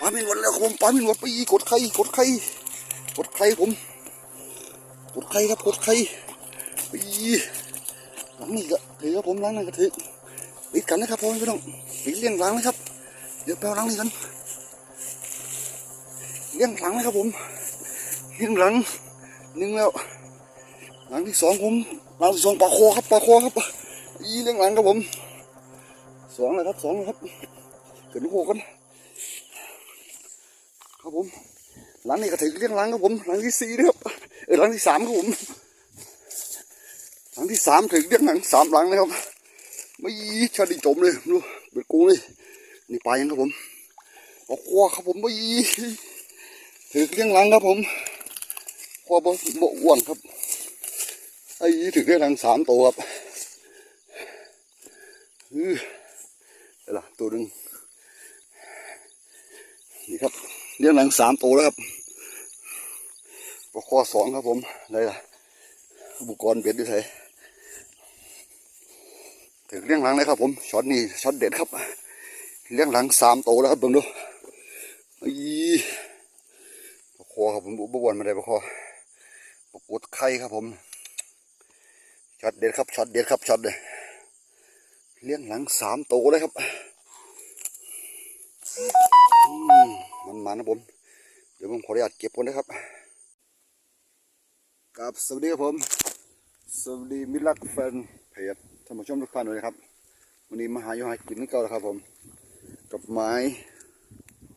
ปลาไม่หมดแล้วครับผมปลาไม่หมดไปกดไข่กดไข่กดไข่ผมกดไข่ครับกดไข่ไปหลังนี่ก็ถือครับผมหลังนั่นก็ถือปิดกันนะครับพ่อพี่น้องปิดเลี้ยงหลังนะครับ เดี๋ยวไปเอางนี่กันเลี้ยงหลังนะครับผมเลี้ยงหลังหนึ่งแล้ว หลังที่สองผมหลังที่สองปลาโคครับปลาโคครับอีเลี้ยงหลังครับผม สองเลยครับสองเลยครับเกิดโคกันครับผมหลังนี้ก็ถือเลี้ยงหลังครับผมหลังที่สี่นะครับเออหลังที่สามครับผมหลังที่สามถือเลี้ยงหลังสามหลังนะครับไม่ชาดิจมเลยดูเบ็ดกูเลยนี่ปลายังครับผมปลาควครับผมไม่ถือเลี้ยงหลังครับผมควาบ่บ่อ้วนครับไอ้ถือเลี้ยงหลังสามตัวครับอือ เดี๋ยวละตัวหนึ่งนี่ครับเลี้ยงหลังสามตัวแล้วครับปลาคอสองครับผมได้ละอุปกรณ์เบ็ดด้วยไทยถึงเลี้ยงหลังเลยครับผมช็อตนี้ช็อตเด็ดครับ เลี้ยงหลังสามตัวแล้วครับเบิ่งดูอีปลาคอครับผมอุกรมาได้ปลาคอปกดไข่ครับผมช็อตเด็ดครับช็อตเด็ดครับช็อตเลย เลี้ยงหลังสามตัวเลยครับมันมานะผม เดี๋ยวผมขออนุญาตเก็บก่อนนะครับกับสวัสดีครับผม สวัสดีมิตรรักแฟนเพจท่านผู้ชมทุกท่านเลยนะครับวันนี้มาหาอยู่หากินนึกเก่าแล้วครับผม กับไม้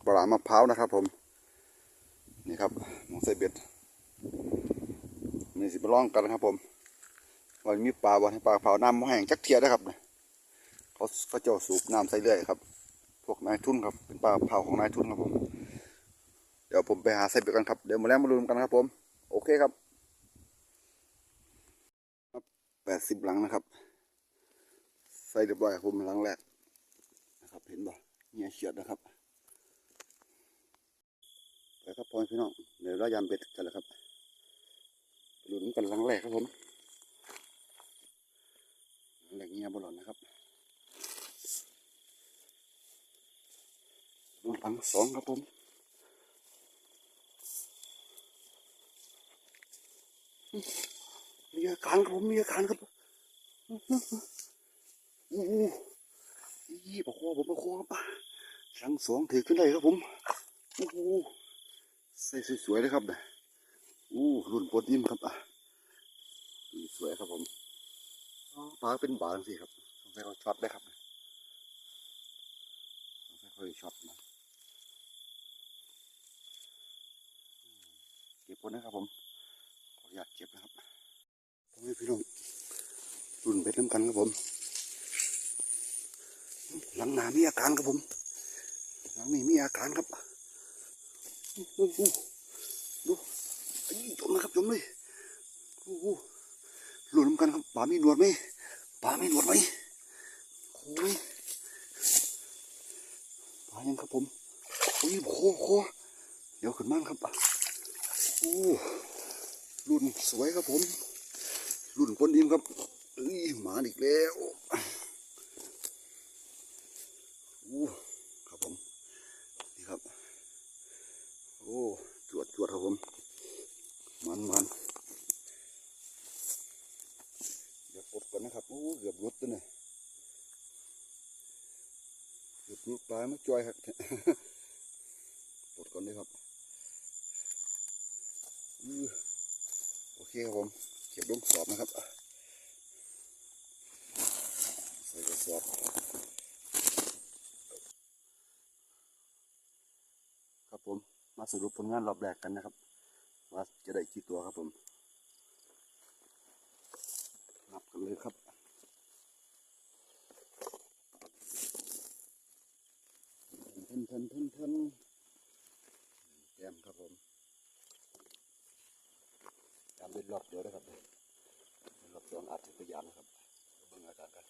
ปลามะพร้าวนะครับผมนี่ครับมองใส่เบ็ดมีสิบล่องกันนะครับผมวันมีปลาวันให้ปลาเผาน้ำมะแห้งจักเทียนะครับเขาเขาเจ้าสูบน้ำใส่เรื่อยครับ พวกนายทุนครับ เป็นปลาเผาของนายทุนครับผม เดี๋ยวผมไปหาใส่เบ็ดกันครับ เดี๋ยวมาแล้วมาลุ้นกันครับผม โอเคครับแปดสิบหลังนะครับ ใส่เรียบร้อยครับผมหลังแรกนะครับ เห็นบ่เนี่ยเฉียดนะครับไปครับพ่อพี่น้อง เดี๋ยวเรายามเบ็ดกันแล้วครับลุ้นกันหลังแรกครับผมหลังแรกเงียบหล่นนะครับ หลังสองครับผมมีอาการครับผมมีอาการครับอู้หูยี่ปะคอผมปะคอครับชั้งสองถือขึ้นได้ครับผมโอ้หใส่สวยๆเลยครับนะอู้รุ่นโปรตีนครับอะสวยครับผมอ๋อปลาเป็นบางสิครับสงสัยเขาช็อตได้ครับสงสัยเขาช็อตนะเก็บ คนนะครับผมขออนุญาตเก็บนะครับพ่อแม่พี่น้องรุ่นเบ็ดน้ำกันครับผม หลังหนามีอาการครับผม หลังนี้มีอาการครับโอ้โหดูไอ้จมนะครับจมเลยโอ้โหรุ่นน้ำกันครับปลามีหนวดไหมปลามีหนวดไหมโอ้ยปลายังครับผมโอ้ยโคโคเดี๋ยวขึ้นมานครับ อ้รุ่นสวยครับผม รุ่นคนดิมครับเอ้ยหมาอีกแล้วอู้ครับผมนี่ครับ โอ้จวดจวดครับผม มันมันเดี๋ยวปดก่อนนะครับโอ้เกือบหลุดตัวเนี่ยเกือบหลุดปลายมาจอยครับปดก่อนเลยครับอื้อโอเคครับผม เก็บลงสอบนะครับใส่กระสอบครับผม มาสรุปผลงานรอบแรกกันนะครับ ว่าจะได้กี่ตัวครับผมนับกันเลยครับเทนเทนเทนเทนแต้มครับผม เป็นอบเดียวนะครับหลบตอนอาจจะพยายามนะครับเบิ่งอาจารย์กัน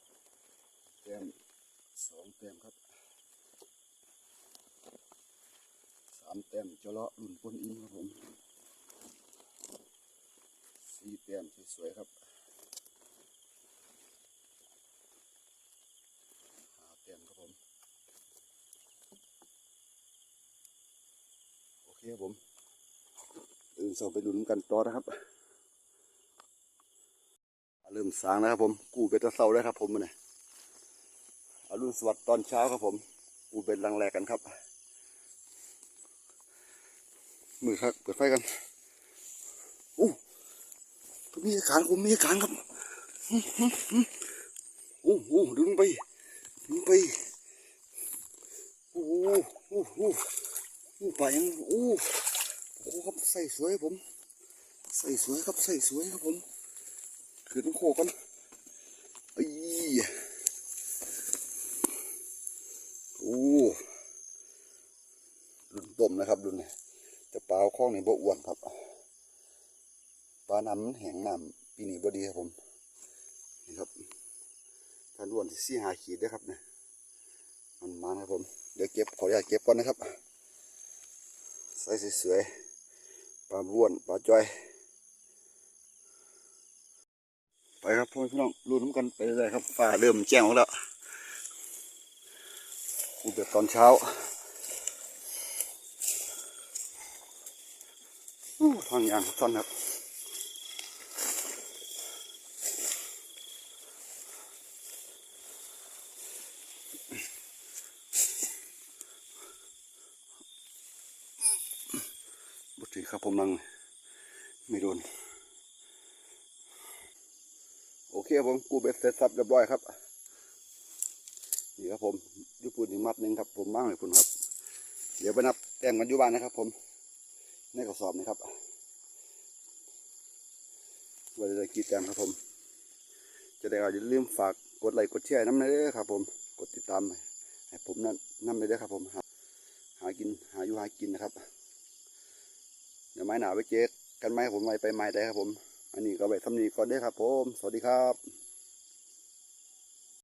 เต็มสองเต็มครับสามเต็มจเลาะหลุนปนอินครับผมสี่เต็มสวยๆครับห้าเต็มครับผมโอเคครับผมอื่นส่งไปลุ้นกันต่อนะครับ ริ่มสางแล้วครับผมกูเบ็ดแตะเสาแล้วครับผมเนี่ยอรุณสวัสดิ์ตอนเช้าครับผมกูเบ็ดลังแรกกันครับ มือครับเปิดไฟกันอู้มีอาการผมมีอาการครับโอ้โหดึงไปดึงไปโอ้โหโอ้โหโอ้ไปยังโอ้โอ้ครับใส่สวยครับผม ใส่สวยครับใส่สวยครับผม ขึ้นโคกันไอ้โอ้รุ่นต้มนะครับรุ่นนี้แต่ปลาข้องในบ่อ้วนครับ ปลาน้ำแห้งน้ำปีนี้บ่ดีครับผม นี่ครับท่านอ้วนที่สี่หาขีดด้วยครับเนี่ยมันมานะครับผม เดี๋ยวเก็บขออนุญาตเก็บก่อนนะครับ ใส่สวยๆปลาบ้วน ปลาจ้อย ไปครับพ่อพี่น้องรู้น้ำกันไปเลยครับฟ้าเริ่มแจ้งออกแล้วกูเปิดตอนเช้าอู้ทางยางซ่อนครับบุตรีครับผมนังไม่โดน โอ เคผมกูเบ็ดเสร็จสับเรียบร้อยครับนี่ครับผมญี่ปุ่นอีกมัดหนึ่งครับ ผมบ้างเลยคุณครับ เดี๋ยวไปนับแต้มกันอยู่บ้านนะครับ ผมในกระสอบนะครับวันจะกี่แต้มครับผม จะได้อย่าลืมฝากกดไลค์กดแชร์น้ำเลยเด้อครับ ผมกดติดตามให้ผมนั่นน้ำเลยเด้อครับ ผมหาหากินหาอยู่หากินนะครับเดี๋ยวไม้หนาไว้เจ๊กันไหมผมไว้ไปไม้ได้ครับผม อันนี้ก็ไปทำนี้ก่อนเด้อครับผม สวัสดีครับ